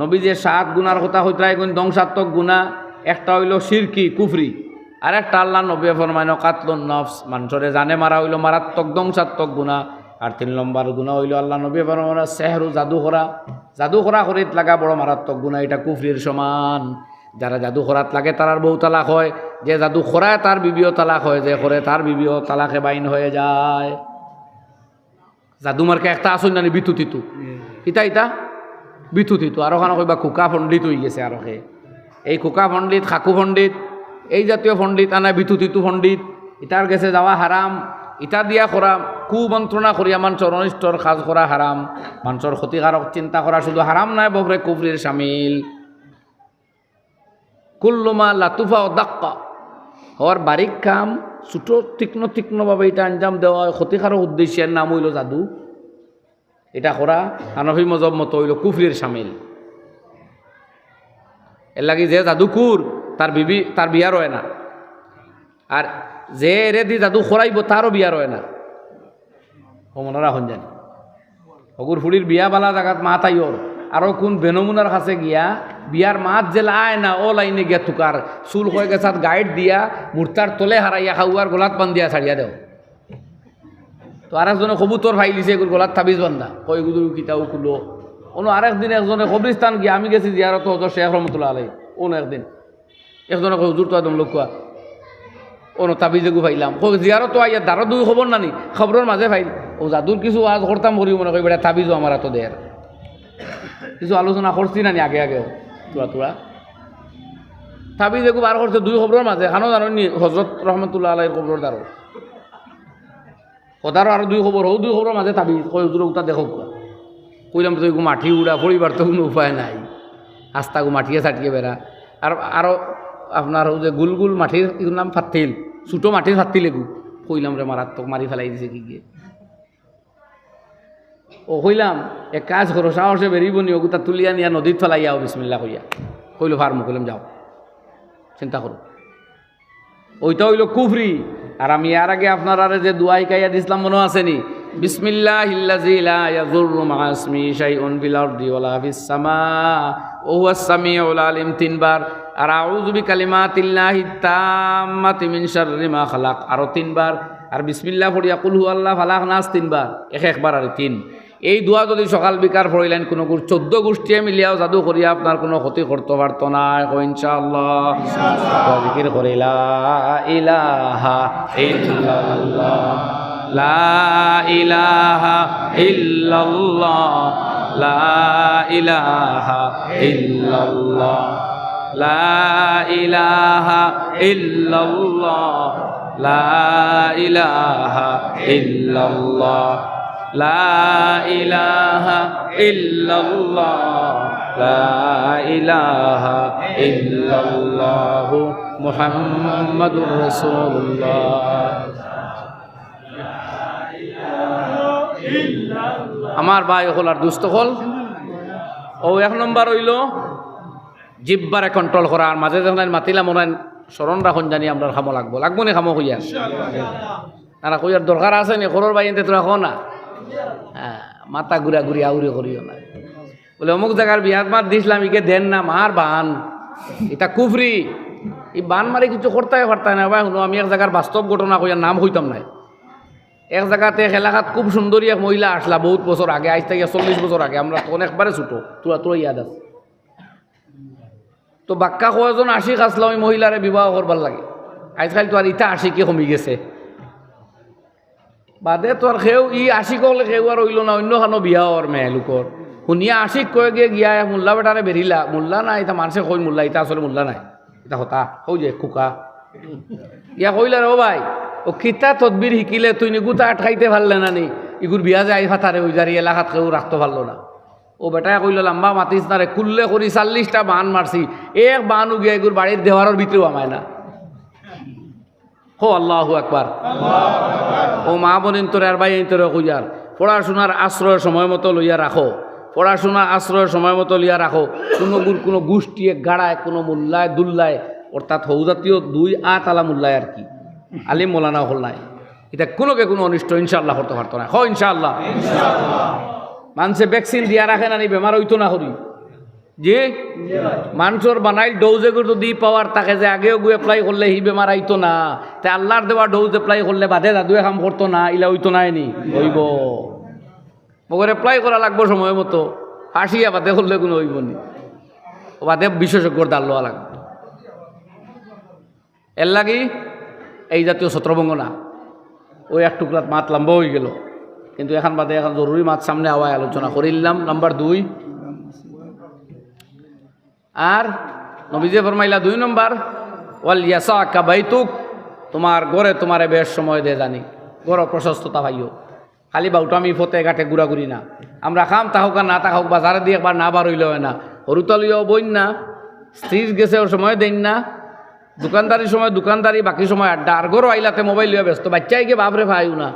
নবী যে সাত গুণার কথা হইতরা এগুন ধ্বংসাত্মক গুণা একটা হইল সিরকি কুফরি। আর একটা আল্লাহ নবী ফরমাইন কাতলুন নফস মানুষরে জানে মারা হইল মারাত্মক ধ্বংসাত্মক গুণা। আর তিন নম্বর গুণা হইল আল্লাহ নবী ফরমাইন সেহরু জাদু করা জাদু করা করিত লাগা বড় মারাত্মক গুণা এটা কুফরির সমান। যারা জাদু খরাত লাগে তারার বউ তালাক হয়। যে জাদু খরায় তার বিবিও তালাক হয় যে করে তার বিবিও তালাকে বাইন হয়ে যায়। জাদু মার্কে একটা আসুন জানি বিতু তিতু। ইতা ইতা? বিতু তিতু আর ওখানে কইবা কুকা পণ্ডিত হয়ে গেছে আর ওকে এই কুকা পণ্ডিত খাকু পণ্ডিত এই জাতীয় পণ্ডিত আনা বিতু তিতু পণ্ডিত ইটার গেছে যাওয়া হারাম ইটা দিয়া করা কুমন্ত্রণা করিয়া মানুষের অনিষ্টর কাজ করা হারাম মানুষের ক্ষতিকারক চিন্তা করা শুধু হারাম নাই বকরে কুফরির সামিল কুল্লুমা লাতুফা ও দাক্কা হওয়ার বারিক কাম ছোটো তীক্ষ্ণ তীক্ষ্ণভাবে এটা আঞ্জাম দেওয়া হয় ক্ষতিকারক উদ্দেশ্যের নাম হইল জাদু। এটা করা হানফি মজব মতো হইল কুফরির সামিল। এর লাগি যে জাদুকুর তার বিবি, তার বিয়া রয় না। আর যে এরে দি জাদু খরাইব, তারও বিয়া রয় না। ও মনে রাখুন জানি হগুর ফুড়ির বিয়া বালা জাগাত মা তাইর আরও কোন বেনমুনার কাছে গিয়া বিয়ার মাত যে আয় না, ও লাইনে গিয়া তুকার চুল হয়ে গেছে গাইড দিয়া মূর্তার তলে হারাইয়া খাওয়ার গোলাত বান দিয়া ছাড়িয়া দেও। তো আর একজনে কবুতর ফাই দিছে এগুলো তাবিজ বান্ধা। কই গুদুর কিতাও কুলো। অন্য আরেক দিন একজনে কবরিস্তান গিয়া আমি গেছি জিয়ারত হজর শেখ রহমতুল্লাহ আলাই অন্য একদিন। একজনে কই হুজুর তো একদম লোক কোয়া অন্য তাবিজেগু ফাইলাম কই জিয়ারত আইয়া দারো দুই খবর নানি। খবরের মাঝে ফাইল। ও জাদুর কিছু আজ করতাম করি মনে করি বেটা তাবিজও আমার এত দেয় কিছু আলোচনা করছি নানি আগে আগেও তোরা তোরা তাবিজ এগু বার করছে দুই খবরের মাঝে খানো জানো নি হজরত রহমতুল্লাহ আলাইর খবরের দ্বারো কথারও আর দুই খবর হও দুই খবরের মাঝে তাবিজ কই হুজুর উতা দেখো কোয়া কইলাম তো এগু মাটি উড়া পরিবার তো কোনো উপায় নাই। আস্তাগু মাটিয়ে ছাটিয়ে বেড়া আর আরও আপনার যে গুল গুল মাটির এগুর নাম ফাতিল ছোটো মাটির ফাতিল এগু কইলাম রে মারাত্মক মারি ফেলাই দিছে কি গিয়ে ও কইলাম এক কাজ করো সাহসে বেরিব নি ওগুতা তুলিয়া নিয়া নদীত ফেলাইয়াও বিসমিল্লা কইয়া। কইলো ফার্মু কইলাম যাও। চিন্তা করো ওইটা হইল কুফরি আর আমি আর আগে আপনার আরে যে দুয়াই কাইয়া দিছিলাম মনে আসেনি বিসমিল্লাহ লা ইয়াযুররু মা ইসমি শাইউন ফিল আরদি ওয়ালা ফিস সামা, ওয়া হুয়াস সামিউল আলিম তিনবার আর আউযু বিকালিমাতিল্লাহি তাম্মাতি মিন শাররি মা খালাক, আরও তিনবার আর বিসমিল্লাহ পড়িয়া কুল হুয়াল্লাহ ফালাক নাস তিনবার এক একবার আর তিন। এই দোয়া যদি সকাল বিকার পড়িলেন কোনো চোদ্দ গোষ্ঠীয়ে মিলিয়াও জাদু করিয়া আপনার কোনো ক্ষতি করতে পারতো না। ইনশাআল্লাহ। জিকির ইলাহা ইল্লাল্লাহ। লা ইলাহা লা ইলাহা লা ইলাহা লা ইলাহা লা ইলাহা ইল্লাল্লাহ লা ইলাহা ইল্লাল্লাহ মুহাম্মাদুর রাসূলুল্লাহ। আমার ভাই হল আর দুস্থ হল। ও এক নম্বর হইল জিব্বারে কন্ট্রোল করা। আর মাঝে যখন মাতিলাম মনে হয় স্মরণ রাখুন জানি আমরা খামো লাগবো। লাগবো নি খামো কইয়া তারা কইয়ার দরকার আছে নি? খরর বাইনতে তোরা খো না। হ্যাঁ মাথা ঘুরা ঘুরি আউরি করিও না। বলে, অমুক জায়গার বিয়াত মার দিছিলাম ইকে দেন না, মার বান। এটা কুফরি। এই বান মারি কিছু করতে পারতাম না ভাই, শুনো, আমি এক জায়গার বাস্তব ঘটনা কইয়ার নাম হইতাম নাই। এক জায়গাতে এক এলাকাত খুব সুন্দরী এক মহিলা আসলা, বহুত বছর আগে, আজ থেকে চল্লিশ বছর আগে, আমরা তখন একবারে ছুটো তোরা তোরা ইয়াদ আছে। তো বাক্কা কয়জন আশিক আসলা, ওই মহিলারে বিবাহ করবার লাগে। আজকাল তো আর ইটা আশিকে কমি গেছে। বাদে তো আর সেও ই আশিক হলে সেও আর হইল না, অন্য খানো বিয়া ওর মেয়ে লোকর শুনিয়া আশিক কয়ে গিয়ে গিয়া মোল্লা বেটারে বেরিলা মোল্লা নাই এটা মানুষে কই মোল্লা ইটা আসলে মোল্লা নাই। এটা হতা, হৌ যে খুকা। ইয়া কইলে রে ও ভাই ও কিতা তদবির শিকিলে, তুই নি গুতা আটকাইতে পারলে না নি ইগুর বিয়া যে আই ফাতারে ওই যারি এলাকাত কেউ রাখতে পারল না ও বেটায় কইল, লাম্বা মাতিস না রে কুল্লে করি চাল্লিশটা বান মারছি এক বান উগিয়া এগুর বাড়ির দেওয়ারের ভিতরেও আমায় না। হো আল্লাহু একবার ও মা বোনিন তোরে আর ভাই তোরে কইয়ার পড়াশোনার আশ্রয় সময় মতো লইয়া রাখো। পড়াশোনার আশ্রয় সময় মতো লইয়া রাখো। কোনো কোনো গোষ্ঠী গাড়ায়, কোনো মূল্যায় দুল্লায়, অর্থাৎ হৌজাতীয় দুই আট আলা মূল্যায় আর কি। আলিম মোলানা হল নাই। এটা কোনোকে কোনো অনিষ্ট, ইনশাআল্লাহ করতে পারতো না। হ ইনশাল্লাহ মানুষে ভ্যাকসিন দিয়া রাখে না, নি, বেমার হইতো না করি যে মানুষের বানাইল ডোজ এগুলো যদি পাওয়ার, তাকে যে আগেও গু এপ্লাই করলে হি বেমার আইতো না। তে আল্লাহর দেওয়া ডোজ এপ্লাই করলে বাদে দাদুয়ে কাম করতো না, ইলা হইতো না নি হইব। মগর এপ্লাই করা লাগবো সময় মতো। হাসিয়া বাদে করলে কোনো হইব নি। বাদে বিশেষজ্ঞর দাল লওয়া লাগবে। এর লাগি এই জাতীয় ছত্রভঙ্গ না। ওই এক টুকরাত মাত লম্বা হয়ে গেল। কিন্তু এখন বাদে এখন জরুরি মাত সামনে আওয়ায় আলোচনা করিলাম। নাম্বার দুই আর নবীজে ফরমাইলা দুই নম্বর, ওয়াল ইয়াসা কাবাইতুক তোমার গড়ে তোমারে বেশ সময় দে জানি। গড় প্রশস্ততা ভাইও। খালি বাউটামি ফতে ঘাটে ঘুরাঘুরি না। আমরা খাম তাহক আর না তাহক বাজারে দিয়ে একবার না বার হইলে হয় না। হরুতালিও বইন না। স্ত্রীর গেছে ওর সময় দেন না। দোকানদারির সময় দোকানদারি, বাকি সময় আড্ডা। আর গরো আইলাতে মোবাইল লিয়ে ব্যস্ত। বাচ্চাই গিয়ে বাপরে ভাইও না।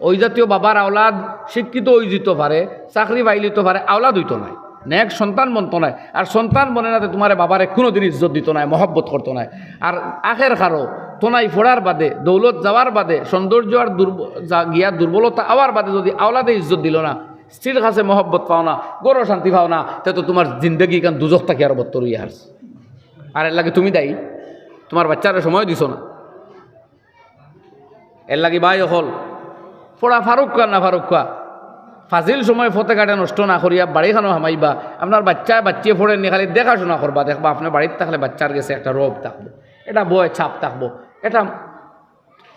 ওই জাতীয় বাবার আওলাদ শিক্ষিত ওই দিতে পারে, চাকরি বাইলিতে পারে, আওলাদ হইতো নাই। নেক্সট সন্তান বনতো নাই। আর সন্তান বনে নাতে তোমার বাবারে কোনোদিন ইজ্জত দিত নাই, মহব্বত করতো নাই। আর আখের খারো, তোনাই ফোড়ার বাদে, দৌলত যাওয়ার বাদে, সৌন্দর্য আর দুর্ব গিয়া দুর্বলতা আওয়ার বাদে যদি আওলাদে ইজ্জত দিল না, স্ত্রীর কাছে মহব্বত পাও না গরো শান্তি পাও না, তে তো তোমার জিন্দগি কান দুজক থাকি আর বত্তর ইয়ে হারছে। আর এর লাগে তুমি দায়ী, তোমার বাচ্চারা সময় দিছ না। এর লাগে ভাই হল, ফোড়া ফারুক কা না ফারুক কা ফাজিল সময় ফতে কাটে নষ্ট না করিয়া বাড়িখানো হামাইবা। আপনার বাচ্চা বাচ্চিয়ে ফোড়ে নিয়ে খালি দেখাশোনা করবা। দেখবা আপনার বাড়িতে থাকলে বাচ্চার গেছে একটা রোগ থাকব, এটা বয় ছাপ থাকব, এটা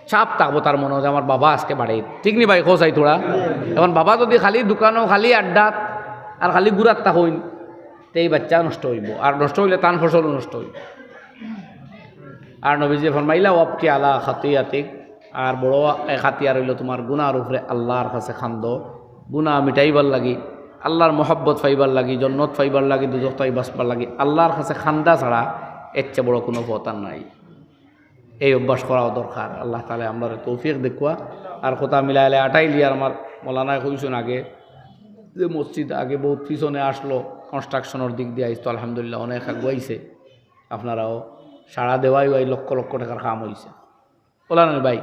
ছাপ থাকব তার মনে হয় আমার বাবা আজকে বাড়ি। ঠিক নি ভাই? খোঁজাই তোরা? এখন বাবা যদি খালি দোকানও খালি আড্ডাত আর খালি গুড়াত হইন তে এই বাচ্চা নষ্ট হইব। আর নষ্ট হইলে তান ফসলও নষ্ট হইব। আর নবীজি ফরমাইলা, ওয়াবকে আলা খাতিয়াতিক। আর বড় এক হাতিয়ার হইল তোমার গুনার উপরে আল্লাহর কাছে খান্দ। গুনা মিটাইবার লাগি আল্লাহর মহব্বত ফাইবার লাগি জন্নত ফাইবার লাগি দুজক তাই বাসবার লাগি আল্লাহর কাছে খান্দা ছাড়া এর চেয়ে বড় কোনো পতার নাই। এই অভ্যাস করাও দরকার। আল্লাহ তালে আমরা তৌফিক দেখুয়া আর কথা মিলাইলে আটাই লিয়ার আমার মৌলানায় কইছেন আগে যে মসজিদ আগে বহুত পিছনে আসলো কনস্ট্রাকশনের দিক দিয়ে আইসতো আলহামদুলিল্লাহ অনেক আগুয়াইছে। আপনারাও সাড়া দেওয়াই ওই লক্ষ লক্ষ টাকার কাম হয়েছে বলা নাই ভাই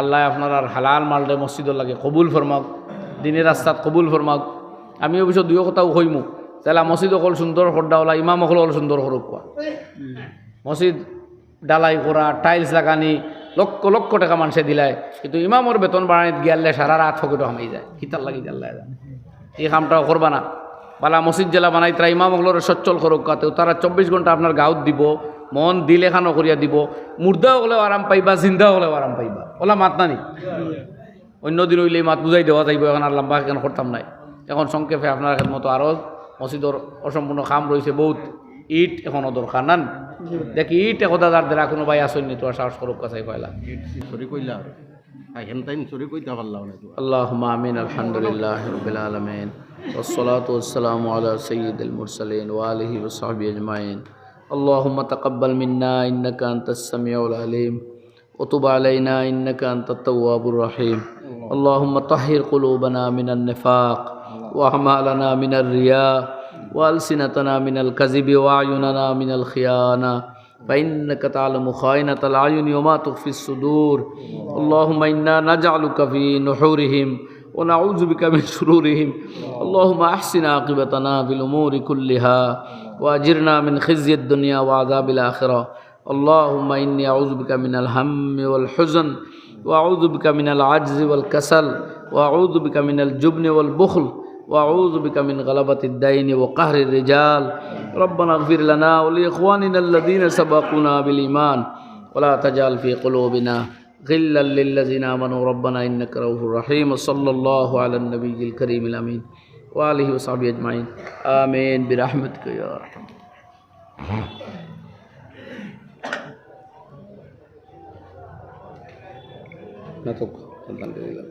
আল্লাহ আপনার আর হালাল মালদে মসজিদর লাগে কবুল ফরমাক। দিনের রাস্তাত কবুল ফরমাক আমি অবশ্য দুয়ো কথাও কইমু তাহলে মসজিদ অকল সুন্দর খড্ডা ওলা ইমাম অকল অকল সুন্দর করুক কোয়া মসজিদ ডালাই করা টাইলস লাগানি, লক্ষ লক্ষ টাকা মানুষে দিলায়। কিন্তু ইমামর বেতন বাড়ানিত গিয়ালে সারা রাত ফকেটো হামাই যায়। হিতার লাগি জাল্লা এই কামটাও করবা না। বালা মসজিদ জেলা বানাই তারা ইমাম অগলোর সচ্ছল করুক কাতেও তারা চব্বিশ ঘণ্টা আপনার গাঁত দিব, মন দিল এখানো করিয়া দিব। মুর্দা হলেও আরাম পাইবা জিন্দা হলেও আরাম পাইবা। ওলা মাত নানি। অন্য দিন হইলে এই মাত বুঝাই দেওয়া যাইব এখন আর লম্বা কেন করতাম নাই এখন সংক্ষেপে আপনার মতো আরও মসজিদর অসম্পূর্ণ কাম রয়েছে বহুত ইট এখনও দরকার নান দেখি ইট একদা যার দ্বারা কোনো ভাই আসেননি তোরা সাহস করুক কাছাই কয়লা চুরি কইলা হেন তাই চুরি কইতে পারলাম না اللهم آمين الحمد لله رب العالمين والصلاة والسلام على سيد المرسلين وآله وصحبه أجمعين اللهم تقبل منا إنك أنت السميع العليم وتب علينا إنك أنت التواب الرحيم. اللهم طهر قلوبنا من النفاق وأعمالنا من الرياء وألسنتنا من الكذب وأعيننا من الخيانة. فإنك تعلم خائنة الأعين وما تخفي الصدور. اللهم إنا نجعلك في نحورهم ونعوذ بك من شرورهم. اللهم أحسن عاقبتنا في الأمور كلها وأجرنا من خزي الدنيا وعذاب الآخرة. اللهم إني أعوذ بك من الهم والحزن وأعوذ بك من العجز والكسل وأعوذ بك من الجبن والبخل وأعوذ بك من غلبة الدين وقهر الرجال ربنا اغفر لنا ولإخواننا الذين سبقونا بالإيمان ولا تجعل في قلوبنا غلا للذين آمنوا ربنا إنك رؤوف رحيم وصلى الله على النبي الكريم الأمين وآله وصحبه أجمعين آمين برحمتك يا أرحم me tocó, alhamdulillah.